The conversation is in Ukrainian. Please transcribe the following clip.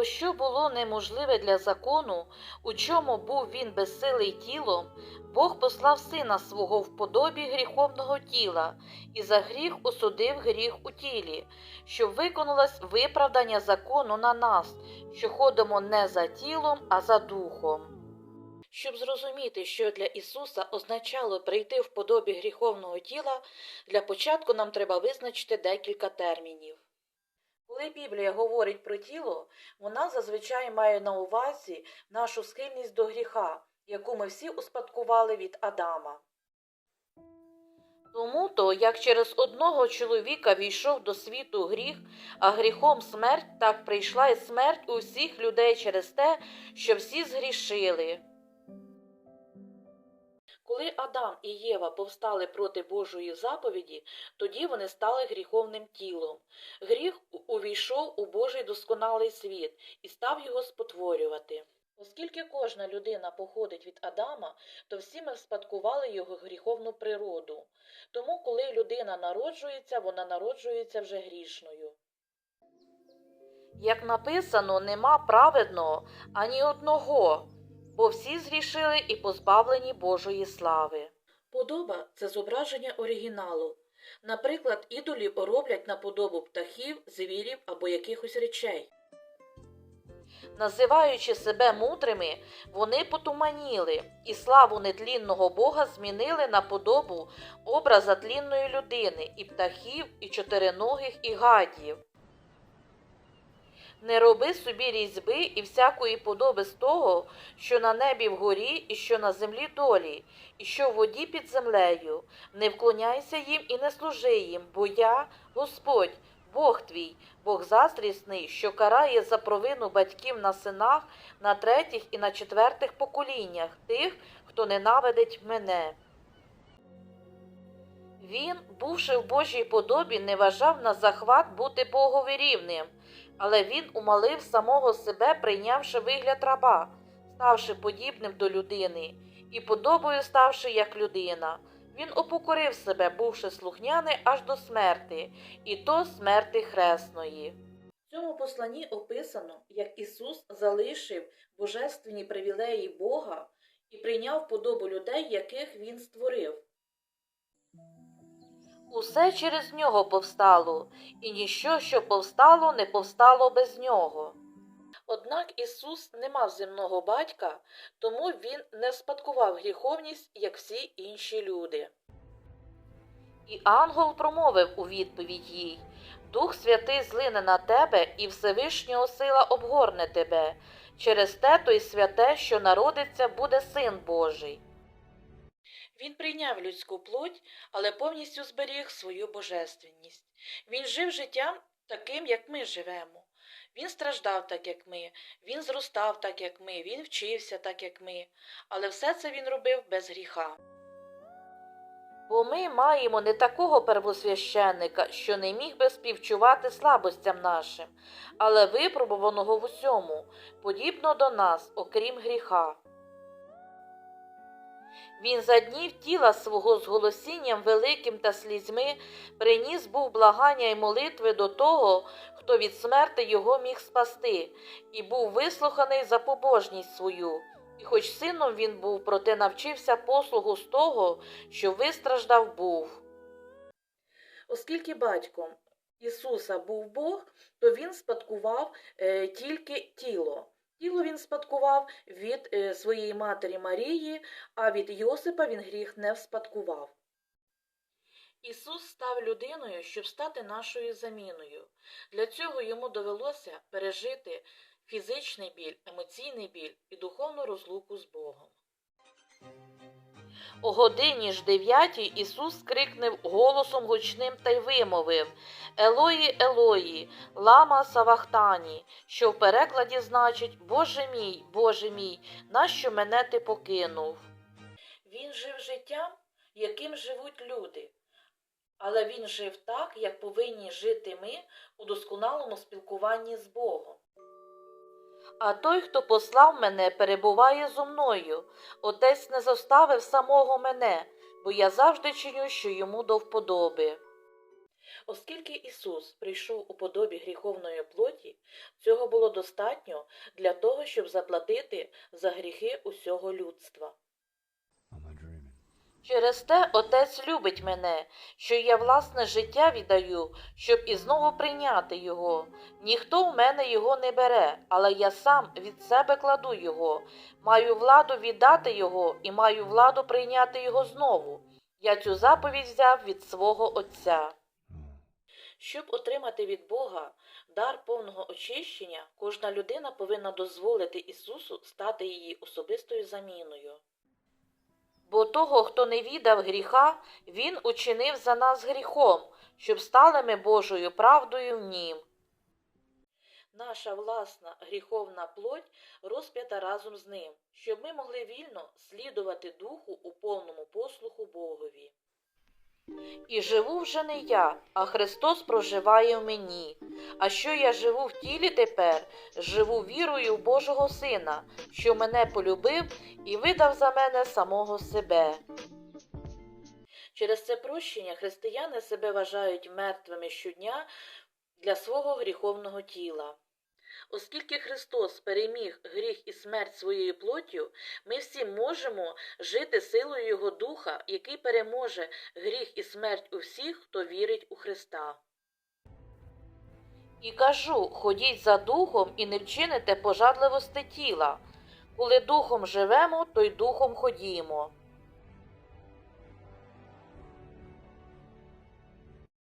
Бо що було неможливе для закону, у чому був він безсилий тілом, Бог послав сина свого в подобі гріховного тіла і за гріх осудив гріх у тілі, щоб виконалось виправдання закону на нас, що ходимо не за тілом, а за духом. Щоб зрозуміти, що для Ісуса означало прийти в подобі гріховного тіла, для початку нам треба визначити декілька термінів. Коли Біблія говорить про тіло, вона зазвичай має на увазі нашу схильність до гріха, яку ми всі успадкували від Адама. Тому то, як через одного чоловіка війшов до світу гріх, а гріхом смерть, так прийшла і смерть у всіх людей через те, що всі згрішили. Коли Адам і Єва повстали проти Божої заповіді, тоді вони стали гріховним тілом. Гріх увійшов у Божий досконалий світ і став його спотворювати. Оскільки кожна людина походить від Адама, то всі ми вспадкували його гріховну природу. Тому, коли людина народжується, вона народжується вже грішною. Як написано, нема праведного ані одного, бо всі згрішили і позбавлені Божої слави. Подоба це зображення оригіналу. Наприклад, ідолів роблять на подобу птахів, звірів або якихось речей. Називаючи себе мудрими, вони потуманіли і славу нетлінного Бога змінили на подобу образа тлінної людини, і птахів, і чотириногих, і гадів. Не роби собі різьби і всякої подоби з того, що на небі вгорі, і що на землі долі, і що в воді під землею. Не вклоняйся їм і не служи їм, бо я, Господь, Бог твій, Бог заздрісний, що карає за провину батьків на синах, на третіх і на четвертих поколіннях тих, хто ненавидить мене. Він, бувши в Божій подобі, не вважав на захват бути Богові рівним, але він умалив самого себе, прийнявши вигляд раба, ставши подібним до людини, і подобою ставши як людина. Він опокорив себе, бувши слухняний аж до смерти, і то смерти хресної. В цьому посланні описано, як Ісус залишив божественні привілеї Бога і прийняв подобу людей, яких Він створив. Усе через нього повстало, і ніщо, що повстало, не повстало без нього. Однак Ісус не мав земного батька, тому Він не спадкував гріховність, як всі інші люди. І ангел промовив у відповідь їй Дух Святий злине на тебе, і Всевишнього сила обгорне тебе. Через те той святе, що народиться, буде син Божий. Він прийняв людську плоть, але повністю зберіг свою божественність. Він жив життям таким, як ми живемо. Він страждав так, як ми, він зростав так, як ми, він вчився так, як ми, але все це він робив без гріха. Бо ми маємо не такого первосвященника, що не міг би співчувати слабостям нашим, але випробуваного в усьому, подібно до нас, окрім гріха. Він за днів тіла свого з голосінням великим та слізьми приніс був благання й молитви до того, хто від смерти його міг спасти, і був вислуханий за побожність свою. І хоч сином він був, проте навчився послугу з того, що вистраждав був. Оскільки батьком Ісуса був Бог, то він спадкував е, тільки тіло. Тіло він спадкував від е, своєї матері Марії, а від Йосипа він гріх не вспадкував. Ісус став людиною, щоб стати нашою заміною. Для цього йому довелося пережити фізичний біль, емоційний біль і духовну розлуку з Богом. О годині ж дев'ятій Ісус крикнув голосом гучним та й вимовив Елої, Елої, лама Савахтані, що в перекладі значить Боже мій, Боже мій, нащо мене ти покинув? Він жив життям, яким живуть люди, але він жив так, як повинні жити ми у досконалому спілкуванні з Богом. А той, хто послав мене, перебуває зо мною. Отець не зоставив самого мене, бо я завжди чиню, що йому до вподоби. Оскільки Ісус прийшов у подобі гріховної плоті, Цього було достатньо для того, щоб заплатити за гріхи усього людства. Через те Отець любить мене, що я власне життя віддаю, щоб і знову прийняти його. Ніхто в мене його не бере, але я сам від себе кладу його. Маю владу віддати його і маю владу прийняти його знову. Я цю заповідь взяв від свого Отця. Щоб отримати від Бога дар повного очищення, кожна людина повинна дозволити Ісусу стати її особистою заміною. Бо того, хто не віддав гріха, Він учинив за нас гріхом, щоб стали ми Божою правдою в Нім. Наша власна гріховна плоть розп'ята разом з ним, щоб ми могли вільно слідувати Духу у повному послуху Богові. І живу вже не я, а Христос проживає в мені. А що я живу в тілі тепер, живу вірою в Божого Сина, що мене полюбив і видав за мене самого себе. Через це прощення християни себе вважають мертвими щодня для свого гріховного тіла. Оскільки Христос переміг гріх і смерть своєю плоттю, ми всі можемо жити силою Його Духа, який переможе гріх і смерть у всіх, хто вірить у Христа. І кажу: ходіть за духом і не вчините пожадливости тіла. Коли духом живемо, то й духом ходімо.